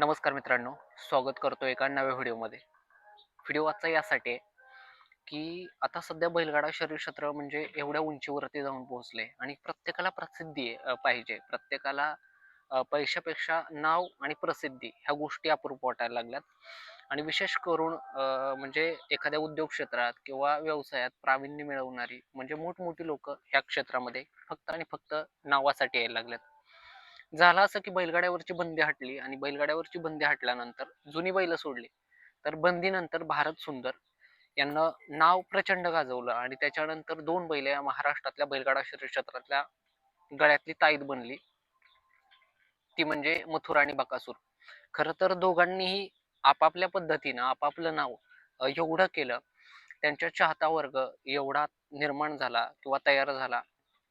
नमस्कार मित्रांनो स्वागत करतो एका नव्या व्हिडिओमध्ये. व्हिडिओ आजचा यासाठी आहे की आता सध्या बैलगाडा शरीर क्षेत्र म्हणजे एवढ्या उंचीवरती जाऊन पोहोचले आणि प्रत्येकाला प्रसिद्धी आहे, पाहिजे. प्रत्येकाला पैशापेक्षा नाव आणि प्रसिद्धी ह्या गोष्टी अप्रूप वाटायला लागल्यात. आणि विशेष करून म्हणजे एखाद्या उद्योग क्षेत्रात किंवा व्यवसायात प्रावीण्य मिळवणारी म्हणजे मोठमोठी लोक ह्या क्षेत्रामध्ये फक्त आणि फक्त नावासाठी यायला लागल्यात. झालं असं की बैलगाड्यावरची बंदी हटली आणि बैलगाड्यावरची बंदी हटल्यानंतर जुनी बैल सोडली. तर बंदीनंतर भारत सुंदर यांना नाव प्रचंड गाजवलं आणि त्याच्यानंतर दोन बैल या महाराष्ट्रातल्या बैलगाडा शरीर क्षेत्रातल्या गळ्यातली ताईत बनली. ती म्हणजे मथुर आणि बकासूर. खरं तर दोघांनीही आपापल्या पद्धतीनं आपापलं नाव एवढं केलं त्यांच्या चाहता वर्ग एवढा निर्माण झाला किंवा तयार झाला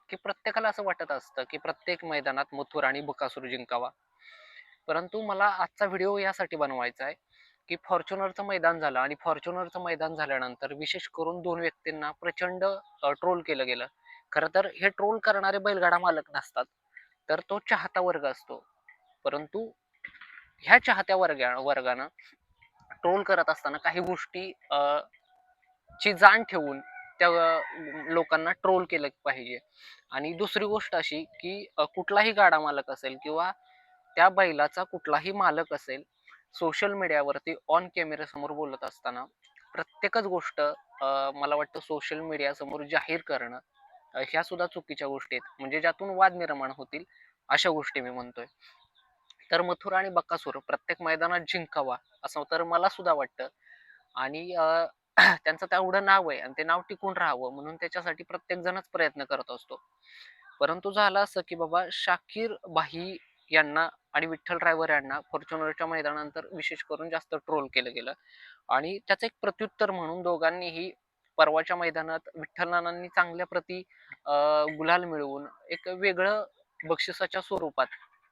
की प्रत्येकाला असं वाटत असतं की प्रत्येक मैदानात मथुर आणि बकासूर जिंकावा. परंतु मला आजचा व्हिडिओ यासाठी बनवायचा आहे की फॉर्च्युनरचं मैदान झालं आणि फॉर्च्युनरचं मैदान झाल्यानंतर विशेष करून दोन व्यक्तींना प्रचंड ट्रोल केलं गेलं. खरं तर हे ट्रोल करणारे बैलगाडा मालक नसतात तर तो चाहता वर्ग असतो. परंतु ह्या चाहत्या वर्गा वर्गानं ट्रोल करत असताना काही गोष्टी अं, ची जाण ठेवून त्या लोकांना ट्रोल केलं पाहिजे. आणि दुसरी गोष्ट अशी की कुठलाही गाडा मालक असेल किंवा त्या बैलाचा कुठलाही मालक असेल सोशल मीडियावरती ऑन कॅमेऱ्यासमोर बोलत असताना प्रत्येकच गोष्ट मला वाटतं सोशल मीडियासमोर जाहीर करणं ह्या सुद्धा चुकीच्या गोष्टी आहेत. म्हणजे ज्यातून वाद निर्माण होतील अशा गोष्टी मी म्हणतोय. तर मथुर आणि बकासूर प्रत्येक मैदानात जिंकावा असं तर मला सुद्धा वाटतं. आणि त्यांचं तेवढं नाव आहे आणि ते नाव टिकून राहावं म्हणून त्याच्यासाठी प्रत्येक जणच प्रयत्न करत असतो. परंतु झालं असं की बाबा शाकीर बाही यांना आणि विठ्ठल ड्रायव्हर यांना फॉर्च्युनरच्या मैदानानंतर विशेष करून जास्त ट्रोल केलं गेलं. आणि त्याचं एक प्रत्युत्तर म्हणून दोघांनीही परवाच्या मैदानात विठ्ठलनानांनी चांगल्या प्रती गुलाल मिळवून एक वेगळं बक्षिसाच्या स्वरूपात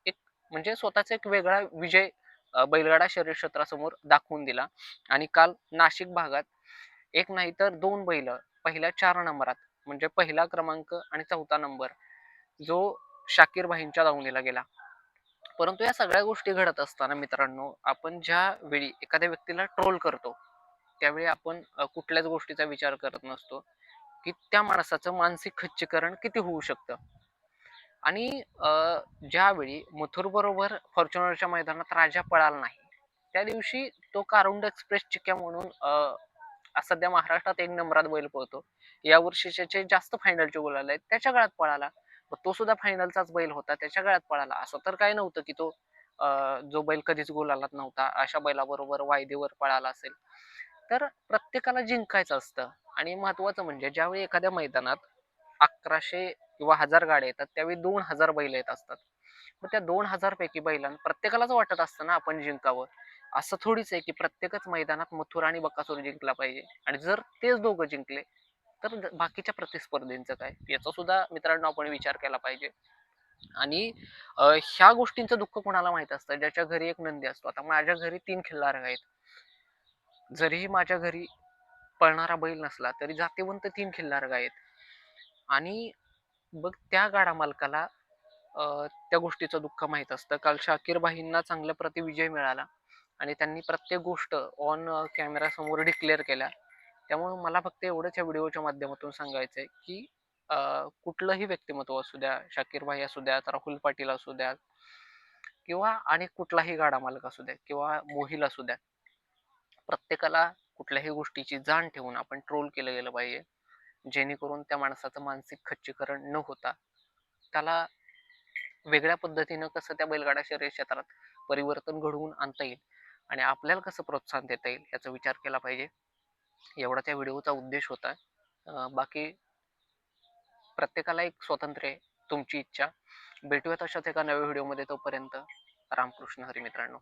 एक म्हणजे स्वतःचा एक वेगळा विजय बैलगाडा शरीर क्षेत्रासमोर दाखवून दिला. आणि काल नाशिक भागात एक नाही तर दोन बैल पहिल्या चार नंबरात म्हणजे पहिला क्रमांक आणि चौथा नंबर जो शाकीर भाईंच्या दावणीला गेला. परंतु या सगळ्या गोष्टी घडत असताना मित्रांनो आपण ज्या वेळी एखाद्या व्यक्तीला ट्रोल करतो त्यावेळी आपण कुठल्याच गोष्टीचा विचार करत नसतो की त्या माणसाचं मानसिक खच्चीकरण किती होऊ शकतं? आणि ज्यावेळी मथुर बरोबर फॉर्च्युनरच्या मैदानात राजा पळाला नाही त्या दिवशी तो कारुंड एक्सप्रेस चिक्या म्हणून आज सध्या महाराष्ट्रात एक नंबरात बैल पळतो. या वर्षीचे जास्त फायनलचे गोल आले त्याच्या काळात पळाला. तो सुद्धा फायनलचाच बैल होता त्याच्या काळात पळाला. असं तर काय नव्हतं की तो जो बैल कधीच गोलालाच नव्हता अशा बैलाबरोबर वायदेवर पळाला असेल. तर प्रत्येकाला जिंकायचं असतं. आणि महत्वाचं म्हणजे ज्यावेळी एखाद्या मैदानात अकराशे किंवा हजार गाड्या येतात त्यावेळी दोन हजार बैल येत असतात. मग त्या दोन हजार पैकी बैलां प्रत्येकालाच वाटत असतं ना आपण जिंकावं. असं थोडीच आहे की प्रत्येकच मैदानात मथुर आणि बकासूर जिंकला पाहिजे. आणि जर तेच दोघं जिंकले तर बाकीच्या प्रतिस्पर्धींचं काय? याचा सुद्धा मित्रांनो आपण विचार केला पाहिजे. आणि ह्या गोष्टींचं दुःख कोणाला माहीत असतं? ज्याच्या घरी एक नंदी असतो. आता माझ्या घरी तीन खिल्लार आहेत. जरीही माझ्या घरी पळणारा बैल नसला तरी जातीवंत तीन खिल्लार आहेत. आणि बघ त्या गाडा मालकाला त्या गोष्टीचं दुःख माहीत असतं. काल शाकीर भाईंना चांगल्या प्रति विजय मिळाला आणि त्यांनी प्रत्येक गोष्ट ऑन कॅमेरा समोर डिक्लेअर केल्या. त्यामुळे मला फक्त एवढंच या व्हिडिओच्या माध्यमातून सांगायचं आहे की कुठलंही व्यक्तिमत्व असू द्या शाकीर भाई असू द्यात राहुल पाटील असू द्यात किंवा आणि कुठलाही गाडा मालक असू द्या किंवा मोहिल असू द्या प्रत्येकाला कुठल्याही गोष्टीची जाण ठेवून आपण ट्रोल केलं गेलं पाहिजे. जेणेकरून त्या माणसाचं मानसिक खच्चीकरण न होता त्याला वेगळ्या पद्धतीनं कसं त्या बैलगाडा शर्यत क्षेत्रात परिवर्तन घडवून आणता येईल आणि आपल्याला कसं प्रोत्साहन देता येईल याचा विचार केला पाहिजे. एवढा त्या व्हिडिओचा उद्देश होता. बाकी प्रत्येकाला एक स्वातंत्र्य आहे तुमची इच्छा. भेटूयात अशाच एका नव्या व्हिडिओमध्ये तोपर्यंत. रामकृष्ण हरी मित्रांनो.